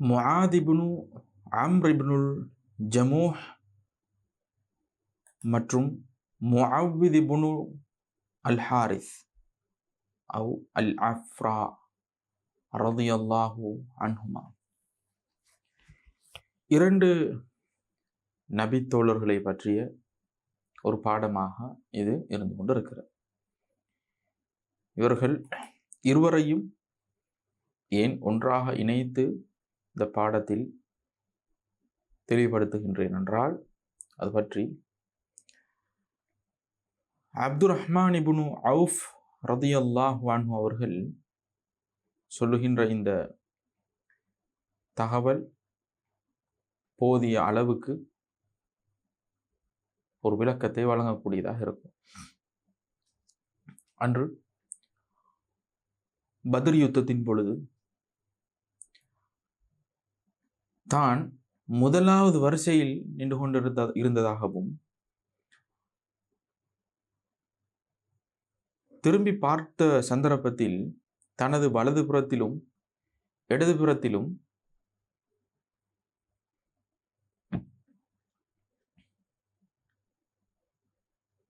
முஆதிபுனு அம்ரிபுனுல் ஜமூஹ் மற்றும் முஅவ்விதிபுனு அல் ஹாரிஸ் அவு அல் அஃப்ரா ரதியல்லாஹு அன்ஹுமா. இரண்டு நபித்தோழர்களை பற்றிய ஒரு பாடமாக இது இருந்து கொண்டிருக்கிறது. இவர்கள் இருவரையும் ஏன் ஒன்றாக இணைத்து இந்த பாடத்தில் தெளிவுபடுத்துகின்றேன் என்றால் அது பற்றி அப்துல் ரஹ்மான் இபுனு அவுஃப் ரதியல்லாஹ் வான்ஹு அவர்கள் சொல்லுகின்ற இந்த தகவல் போதிய அளவுக்கு ஒரு விளக்கத்தை வழங்கக்கூடியதாக இருக்கும். அன்று பத்ர் யுத்தத்தின் பொழுது தான் முதலாவது வரிசையில் நின்று கொண்டிருந்த இருந்ததாகவும் திரும்பி பார்த்த சந்தர்ப்பத்தில் தனது வலதுபுறத்திலும் இடதுபுறத்திலும்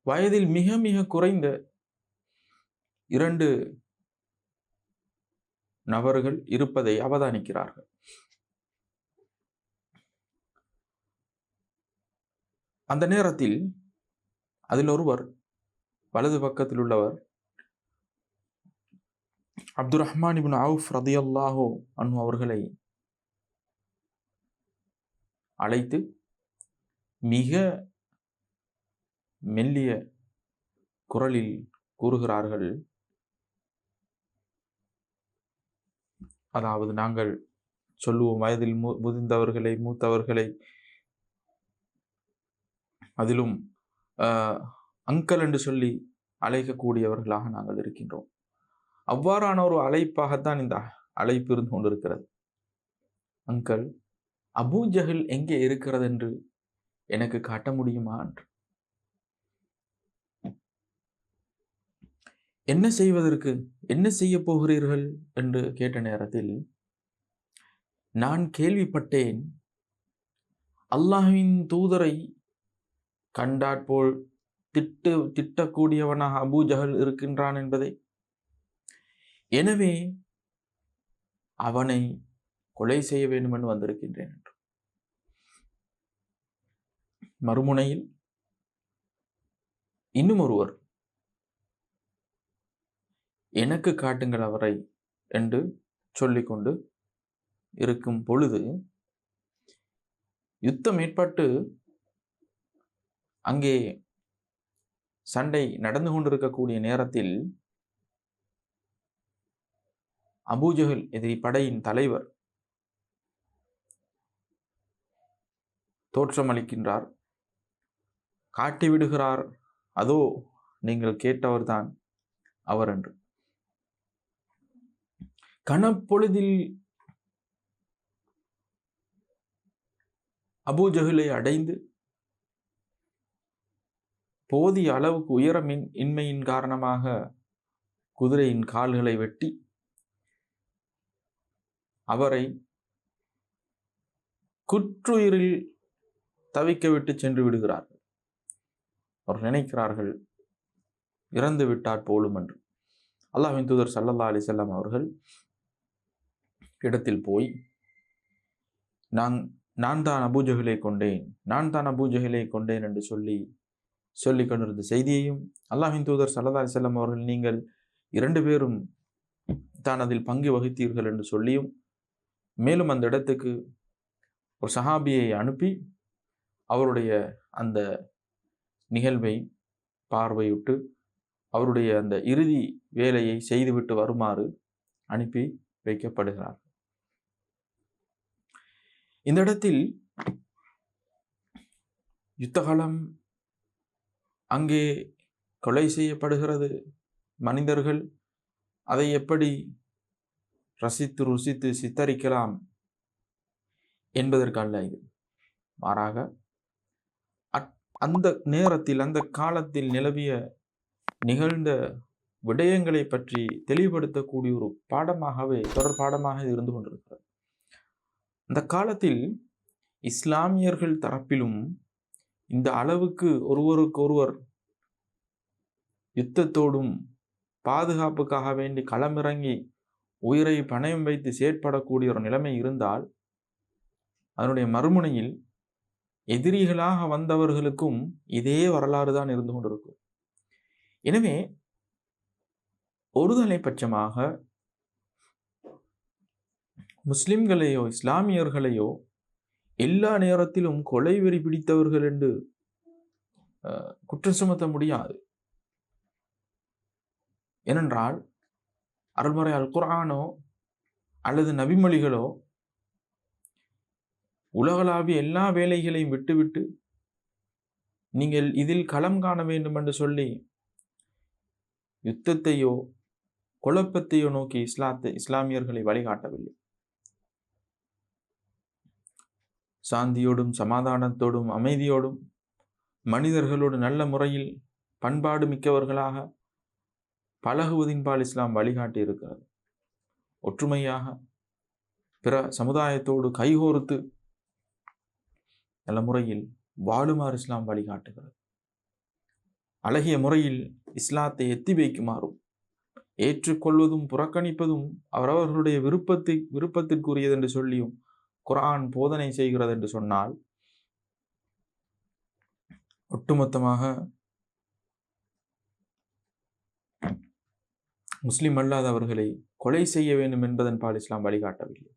வயதில் மிக மிக குறைந்த இரண்டு நபர்கள் இருப்பதை அவதானிக்கிறார்கள். அந்த நேரத்தில் அதில் ஒருவர் வலது பக்கத்தில் உள்ளவர் அப்துல் ரஹ்மான் இபின் அவுஃப் ரதியல்லாஹோ அனு அவர்களை அழைத்து மிக மெல்லிய குரலில் கூறுகிறார்கள். அதாவது நாங்கள் சொல்லுவோம் வயதில் மு முதிர்ந்தவர்களை மூத்தவர்களை அதிலும் அங்கல் என்று சொல்லி அழைக்கக்கூடியவர்களாக நாங்கள் இருக்கின்றோம். அவ்வாறான ஒரு அழைப்பாகத்தான் இந்த அழைப்பு இருந்து கொண்டிருக்கிறது. அங்கல் அபூ ஜஹில் எங்கே இருக்கிறது என்று எனக்கு காட்ட முடியுமா? என்று. என்ன செய்வதற்கு? என்ன செய்ய போகிறீர்கள்? என்று கேட்ட நேரத்தில் நான் கேள்விப்பட்டேன். அல்லாஹின் தூதரை கண்டாற்போல் திட்டு திட்டக்கூடியவனாக அபு ஜஹல் இருக்கின்றான் என்பதை. எனவே அவனை கொலை செய்ய வேண்டும் என்று வந்திருக்கின்றேன் என்று. மறுமுனையில் இன்னும் ஒருவர். எனக்கு காட்டுங்கள் அவரை என்று சொல்லிக்கொண்டு இருக்கும் பொழுது யுத்தம் ஏற்பட்டு அங்கே சண்டை நடந்து கொண்டிருக்கக்கூடிய நேரத்தில் அபூஜஹல் எதிரி படையின் தலைவர் தோற்றமளிக்கின்றார் காட்டி விடுகிறார். அதோ நீங்கள் கேட்டவர்தான் அவர் என்று. கணப்பொழுதில் அபூஜஹலை அடைந்து போதிய அளவுக்கு உயரமின் இன்மையின் காரணமாக குதிரையின் கால்களை வெட்டி அவரை குற்றுயிரில் தவிக்க விட்டு சென்று விடுகிறார்கள். அவர் நினைக்கிறார்கள் இறந்து விட்டார் போலும் என்று. அல்லாஹின் தூதர் சல்லல்லா அலிசல்லாம் அவர்கள் இடத்தில் போய் நான் நான் தான் அபூஜகிலை கொண்டேன் நான் தான் அபூஜகிலை கொண்டேன் என்று சொல்லி சொல்லி கொண்டிருந்த செய்தியையும் அல்லாஹின் தூதர் சல்லா செல்லம் அவர்கள் நீங்கள் இரண்டு பேரும் தான் அதில் பங்கு வகித்தீர்கள் என்று சொல்லியும் மேலும் அந்த இடத்துக்கு ஒரு சஹாபியை அனுப்பி அவருடைய அந்த நிகழ்வை பார்வையிட்டு அவருடைய அந்த இறுதி வேலையை செய்துவிட்டு வருமாறு அனுப்பி வைக்கப்படுகிறார். இந்த இடத்தில் யுத்தகாலம் அங்கே கொலை செய்யப்படுகிறது. மனிதர்கள் அதை எப்படி ரசித்து ருசித்து சித்தரிக்கலாம் என்பதற்கல்ல இது. மாறாக அந்த நேரத்தில் அந்த காலத்தில் நிலவிய நிகழ்ந்த விடயங்களை பற்றி தெளிவுபடுத்தக்கூடிய ஒரு பாடமாகவே தொடர் பாடமாக இருந்து கொண்டிருக்கிறது. அந்த காலத்தில் இஸ்லாமியர்கள் தரப்பிலும் இந்த அளவுக்கு ஒருவருக்கொருவர் யுத்தத்தோடும் பாதுகாப்புக்காக வேண்டி களமிறங்கி உயிரை பணயம் வைத்து செயற்படக்கூடிய ஒரு நிலைமை இருந்தால் அதனுடைய மறுமுனையில் எதிரிகளாக வந்தவர்களுக்கும் இதே வரலாறு தான் இருந்து கொண்டிருக்கும். எனவே ஒருதலை பட்சமாக முஸ்லிம்களையோ இஸ்லாமியர்களையோ எல்லா நேரத்திலும் கொலை வெறி பிடித்தவர்கள் என்று குற்றம் சுமத்த முடியாது. ஏனென்றால் அருள்முறை அல் குரானோ அல்லது நபிமொழிகளோ உலகளாவிய எல்லா வேலைகளையும் விட்டுவிட்டு நீங்கள் இதில் களம் காண வேண்டும் என்று சொல்லி யுத்தத்தையோ குழப்பத்தையோ நோக்கி இஸ்லாத்தை இஸ்லாமியர்களை வழிகாட்டவில்லை. சாந்தியோடும் சமாதானத்தோடும் அமைதியோடும் மனிதர்களோடு நல்ல முறையில் பண்பாடு மிக்கவர்களாக பழகுவதின்பால் இஸ்லாம் வழிகாட்டி இருக்கிறது. ஒற்றுமையாக பிற சமுதாயத்தோடு கைகோர்த்து நல்ல முறையில் வாழுமாறு இஸ்லாம் வழிகாட்டுகிறது. அழகிய முறையில் இஸ்லாத்தை எத்தி வைக்குமாறும் ஏற்றுக்கொள்வதும் புறக்கணிப்பதும் அவரவர்களுடைய விருப்பத்தை விருப்பத்திற்குரியது என்று சொல்லியும் குரான் போதனை செய்கிறது என்று சொன்னால் ஒட்டுமொத்தமாக முஸ்லிம் அல்லாதவர்களை கொலை செய்ய வேண்டும் என்பதன் பால் இஸ்லாம் வழிகாட்டவில்லை.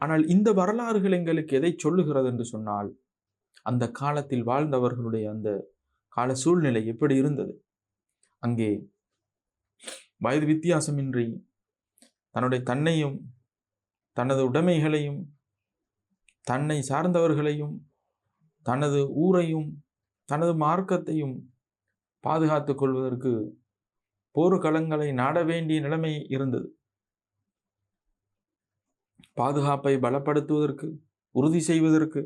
ஆனால் இந்த வரலாறுகள் எங்களுக்கு எதை சொல்லுகிறது என்று சொன்னால் அந்த காலத்தில் வாழ்ந்தவர்களுடைய அந்த கால சூழ்நிலை எப்படி இருந்தது? அங்கே வயது வித்தியாசமின்றி தன்னுடைய தன்னையும் தனது உடைமைகளையும் தன்னை சார்ந்தவர்களையும் தனது ஊரையும் தனது மார்க்கத்தையும் பாதுகாத்து கொள்வதற்கு போர்க்களங்களை நாட வேண்டிய நிலைமை இருந்தது. பாதுகாப்பை பலப்படுத்துவதற்கு உறுதி செய்வதற்கு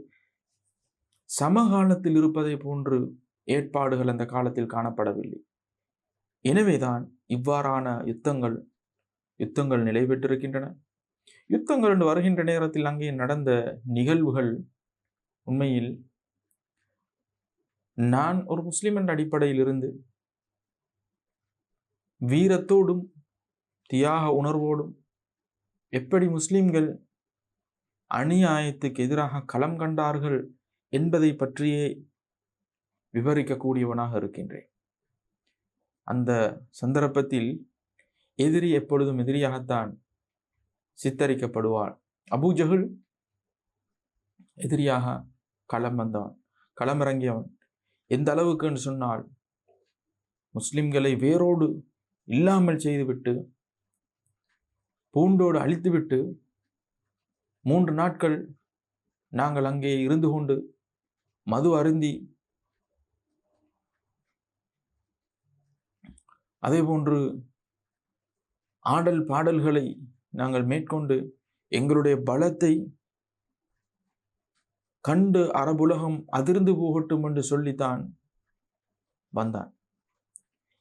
சமகாலத்தில் இருப்பதை போன்று ஏற்பாடுகள் அந்த காலத்தில் காணப்படவில்லை. எனவேதான் இவ்வாறான யுத்தங்கள் யுத்தங்கள் நிலை பெற்றிருக்கின்றன யுத்தங்கள் வருகின்ற நேரத்தில் அங்கே நடந்த நிகழ்வுகள் உண்மையில் நான் ஒரு முஸ்லிம் என்ற அடிப்படையில் இருந்து வீரத்தோடும் தியாக உணர்வோடும் எப்படி முஸ்லிம்கள் அநியாயத்துக்கு எதிராக களம் கண்டார்கள் என்பதை பற்றியே விவரிக்கக்கூடியவனாக இருக்கின்றேன். அந்த சந்தர்ப்பத்தில் எதிரி எப்பொழுதும் எதிரியாகத்தான் சித்தரிக்கப்படுவாள். அபூஜகுல் எதிரியாக களம் வந்தவன் களமிறங்கியவன் எந்த அளவுக்குன்னு சொன்னால் முஸ்லிம்களை வேரோடு இல்லாமல் செய்துவிட்டு பூண்டோடு அழித்துவிட்டு மூன்று நாட்கள் நாங்கள் அங்கே இருந்து கொண்டு மது அருந்தி அதே போன்று ஆடல் பாடல்களை நாங்கள் மேற்கொண்டு எங்களுடைய பலத்தை கண்டு அரபுலகம் அதிர்ந்து போகட்டும் என்று சொல்லித்தான் வந்தான்.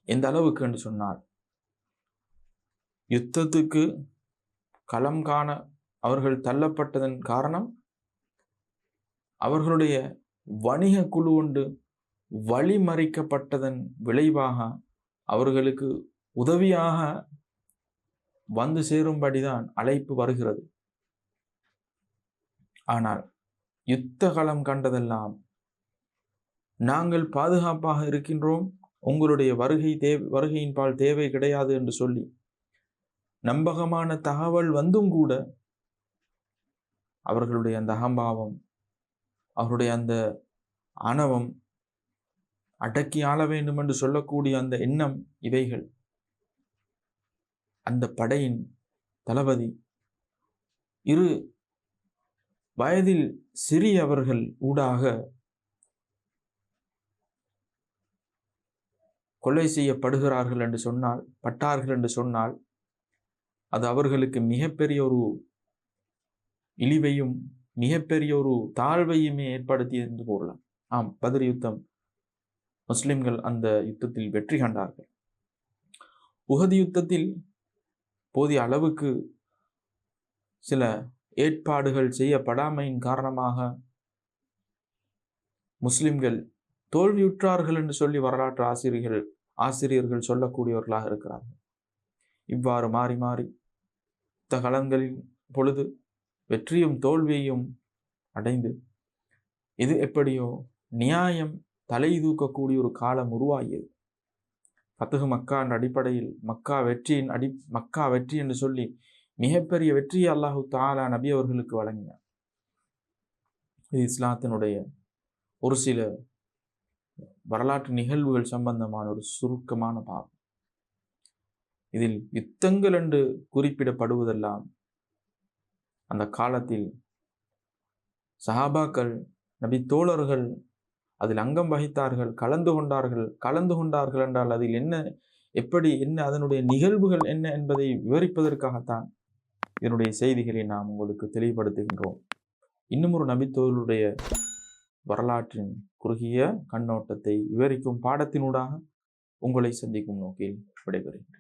எந்த அளவுக்கு என்று சொன்னார் யுத்தத்துக்கு களம் காண அவர்கள் தள்ளப்பட்டதன் காரணம் அவர்களுடைய வணிக குழு ஒன்று வழிமறிக்கப்பட்டதன் விளைவாக அவர்களுக்கு உதவியாக வந்து சேரும்படிதான் அழைப்பு வருகிறது. ஆனால் யுத்த காலம் கண்டதெல்லாம் நாங்கள் பாதுகாப்பாக இருக்கின்றோம். உங்களுடைய வருகை தேவை வருகையின் பால் தேவை கிடையாது என்று சொல்லி நம்பகமான தகவல் வந்தும் கூட அவர்களுடைய அந்த அகம்பாவம் அவருடைய அந்த ஆணவம் அடக்கி ஆள வேண்டும் என்று சொல்லக்கூடிய அந்த எண்ணம் இவைகள். அந்த படையின் தளபதி. இரு வயதில் சிறியவர்கள் ஊடாக கொலை செய்யப்படுகிறார்கள் என்று சொன்னால் பட்டார்கள் என்று சொன்னால் அது அவர்களுக்கு மிகப்பெரிய ஒரு இழிவையும் மிகப்பெரிய ஒரு தாழ்வையுமே ஏற்படுத்தி என்று கூறலாம். ஆம் பதிர் யுத்தம். முஸ்லிம்கள் அந்த யுத்தத்தில் வெற்றி கண்டார்கள். உகதி யுத்தத்தில் போதிய அளவுக்கு சில ஏற்பாடுகள் செய்யப்படாமையின் காரணமாக முஸ்லிம்கள் தோல்வியுற்றார்கள் என்று சொல்லி வரலாற்று ஆசிரியர்கள் ஆசிரியர்கள் சொல்லக்கூடியவர்களாக இருக்கிறார்கள். இவ்வாறு மாறி மாறி தகலங்களின் பொழுது வெற்றியும் தோல்வியையும் அடைந்து இது எப்படியோ நியாயம் தலை தூக்கக்கூடிய ஒரு காலம் உருவாகியது. பத்தகு மக்கா என்ற அடிப்படையில் மக்கா வெற்றியின் அடி மக்கா வெற்றி என்று சொல்லி மிகப்பெரிய வெற்றியை அல்லாஹு தாலா நபி அவர்களுக்கு வழங்கினார். இது இஸ்லாத்தினுடைய ஒரு சில வரலாற்று நிகழ்வுகள் சம்பந்தமான ஒரு சுருக்கமான பாவம் இதில் யுத்தங்கள் என்று குறிப்பிடப்படுவதெல்லாம் அந்த காலத்தில் சஹாபாக்கள் நபி தோழர்கள் அதில் அங்கம் வகித்தார்கள் கலந்து கொண்டார்கள் கலந்து கொண்டார்கள் என்றால் அதில் என்ன எப்படி என்ன அதனுடைய நிகழ்வுகள் என்ன என்பதை விவரிப்பதற்காகத்தான் இதனுடைய செய்திகளை நாம் உங்களுக்கு தெளிவுபடுத்துகின்றோம். இன்னும் ஒரு நபித்தோருடைய வரலாற்றின் குறுகிய கண்ணோட்டத்தை விவரிக்கும் பாடத்தினூடாக உங்களை சந்திக்கும் நோக்கில் விடைபெறுகிறேன்.